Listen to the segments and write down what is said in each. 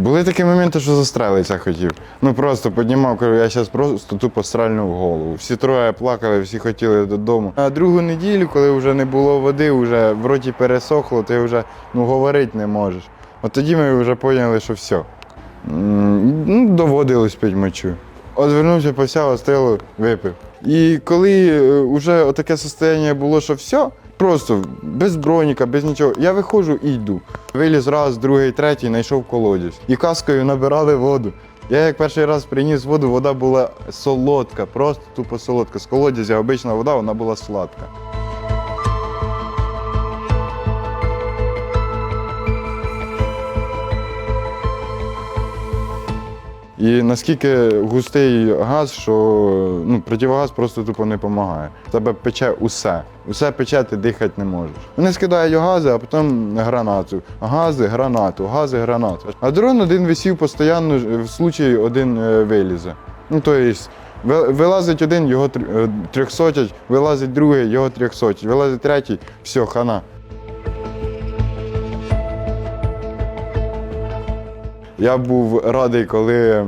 Були такі моменти, що застрелитися хотів. Ну просто піднімав, кажу, я зараз просто тупо стрельну в голову. Всі троє плакали, всі хотіли додому. А другу неділю, коли вже не було води, вже в роті пересохло, ти вже ну, говорити не можеш. От тоді ми вже поняли, що все. Ну, доводилось пить мочу. От вернувся, посяв, остило, випив. І коли вже таке состояние було, що все, просто без броніка, без нічого, я виходжу і йду. Виліз раз, другий, третій, знайшов колодязь. І каскою набирали воду. Я як перший раз приніс воду, вода була солодка, просто тупо солодка. З колодязя обична вода, вона була сладка. І наскільки густий газ, що ну, противогаз просто тупо не допомагає. Тебе пече усе. Усе пече, ти дихати не можеш. Вони скидають гази, а потім гранату. Гази, гранату, гази, гранату. А дрон один висів постійно, в случаї один е, вилізе. Ну, тобто, ви- вилазить один, його е, трьохсотять, вилазить другий, його трьохсотять, вилазить третій, все, хана. Я був радий, коли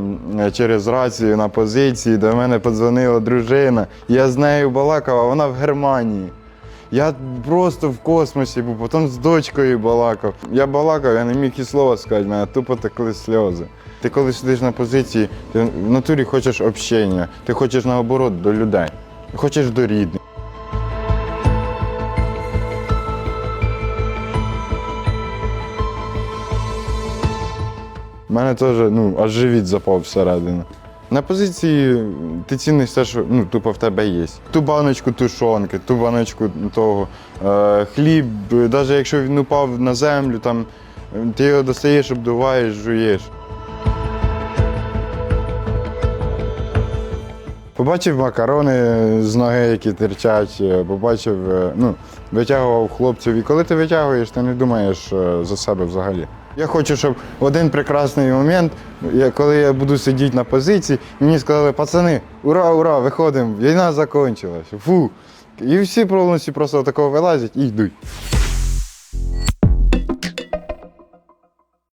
через рацію на позиції до мене подзвонила дружина. Я з нею балакав, а вона в Германії. Я просто в космосі був, потім з дочкою балакав. Я балакав, я не міг і слова сказати, мене тупо текли сльози. Ти коли сидиш на позиції, ти в натурі хочеш общення, ти хочеш наоборот до людей, хочеш до рідних. У мене теж ну, аж живіт запав всередину. На позиції ти ціниш все, що ну, тупо в тебе є. Ту баночку тушонки, ту баночку того, е, хліб, навіть якщо він упав на землю, там, е, ти його достаєш, обдуваєш, жуєш. Побачив макарони з ноги, які терчать, е, побачив, е, ну, витягував хлопців. І коли ти витягуєш, ти не думаєш е, за себе взагалі. Я хочу, щоб в один прекрасний момент, коли я буду сидіти на позиції, мені сказали, пацани, ура, ура, виходимо, війна закінчилась. Фу. І всі повністю просто такого вилазять і йдуть.